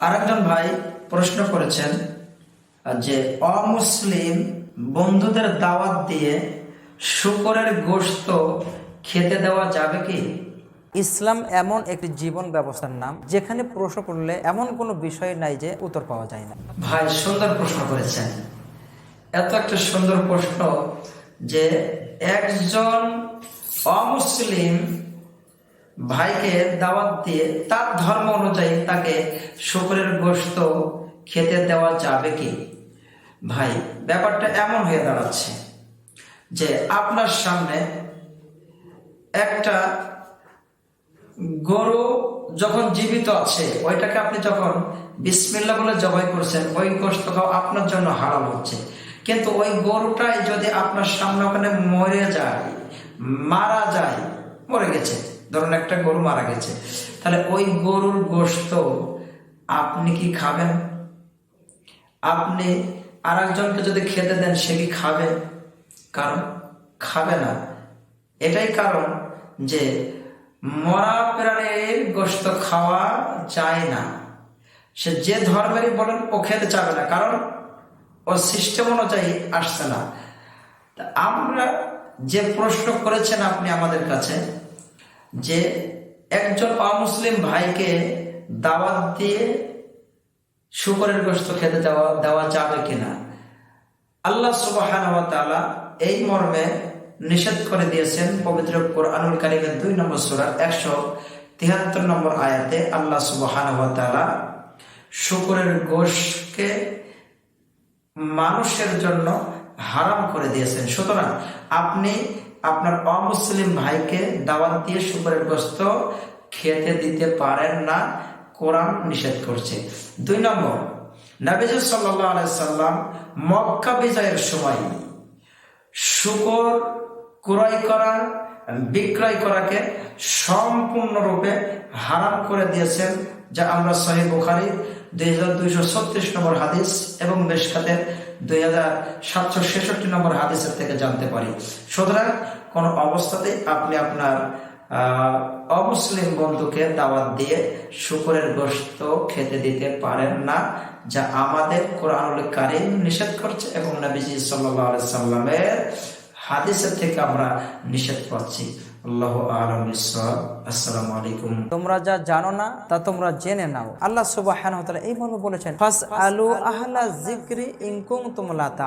আরেকজন ভাই প্রশ্ন করেছেন যে অমুসলিম বন্ধুদের দাওয়াত দিয়ে শুকরের গোশত খেতে দেওয়া যাবে কি? ইসলাম এমন একটি জীবন ব্যবস্থার নাম যেখানে প্রশ্ন করলে এমন কোনো বিষয় নাই যে উত্তর পাওয়া যায় না। ভাই সুন্দর প্রশ্ন করেছেন। এত একটা সুন্দর প্রশ্ন যে একজন অমুসলিম ভাইকে দাওয়াত দিয়ে তার ধর্ম অনুযায়ী তাকে শুকরের গোশত খেতে দেওয়া যাবে কি? ভাই, ব্যাপারটা এমন হয়ে দাঁড়াচ্ছে যে আপনার সামনে একটা গরু যখন জীবিত আছে, ওইটাকে আপনি যখন বিসমিল্লা বলে জবাই করছেন, ওই গোস্ত আপনার জন্য হারাম হচ্ছে। কিন্তু ওই গরুটাই যদি আপনার সামনে ওখানে মরে যায়, মারা যায় মরে গেছে। ধরুন একটা গরু মারা গেছে। তাহলে ওই গরুর গোস্ত আপনি কি খাবেন? আপনি আর একজনকে যদি খেতে দেন, সে কি খাবে? কারণ খাবে না। এটাই কারণ যে মরা প্রাণীর গোস্ত খাওয়া যায় না। সে যে ধর্মেরই বলেন, ও খেতে চাবে না। কারণ ও সিস্টেম অনুযায়ী আসছে না। আমরা যে প্রশ্ন করেছেন আপনি আমাদের কাছে, যে একজন অমুসলিম ভাইকে দাওয়াত দিয়ে শুকরের গোস্ত খেতে দেওয়া দেওয়া যাবে কিনা? আল্লাহ সুবাহান এই মর্মে নিষেধ করে দিয়েছেন পবিত্র কোরআনুল কারিমের দুই নম্বর সূরা, একশো তিহাত্তর নম্বর আয়াতে আল্লাহ সুবাহান শুকরের গোশকে মানুষের জন্য হারাম করে দিয়েছেন। সুতরাং আপনি আপনার অমুসলিম ভাইকে দাওয়াত দিয়ে শুকরের গোস্ত খেতে দিতে পারেন না, কোরআন নিষেধ করছে। দুই নম্বর নবীজ সাল্লাম মক্কা বিজয়ের সময় শুকর ক্রয় করা, বিক্রয় করাকে সম্পূর্ণরূপে হারাম করে দিয়েছেন, যা আমরা সহি বুখারি দুই হাজার দুইশো ছত্রিশ নম্বর হাদিস এবং মেশকাতের দুই হাজার সাতশো ছেষট্টি নম্বর হাদিসের থেকে জানতে পারি। সুতরাং কোন অবস্থাতেই আপনি আপনার অমুসলিম বন্ধুকে দাওয়াত দিয়ে শুকরের গোস্ত খেতে দিতে পারেন না, যা আমাদের কোরআনুল কারিম নিষেধ করছে এবং নবীজি সাল্লাহ সাল্লামের হাদিসের থেকে আমরা নিষেধ পাচ্ছি। আল্লাহ আসসালামু আলাইকুম। তোমরা যা জানো না, তা তোমরা জেনে নাও। আল্লাহ সুবাহ এই মর্মে বলেছেন জিক্রি ইনকুম তা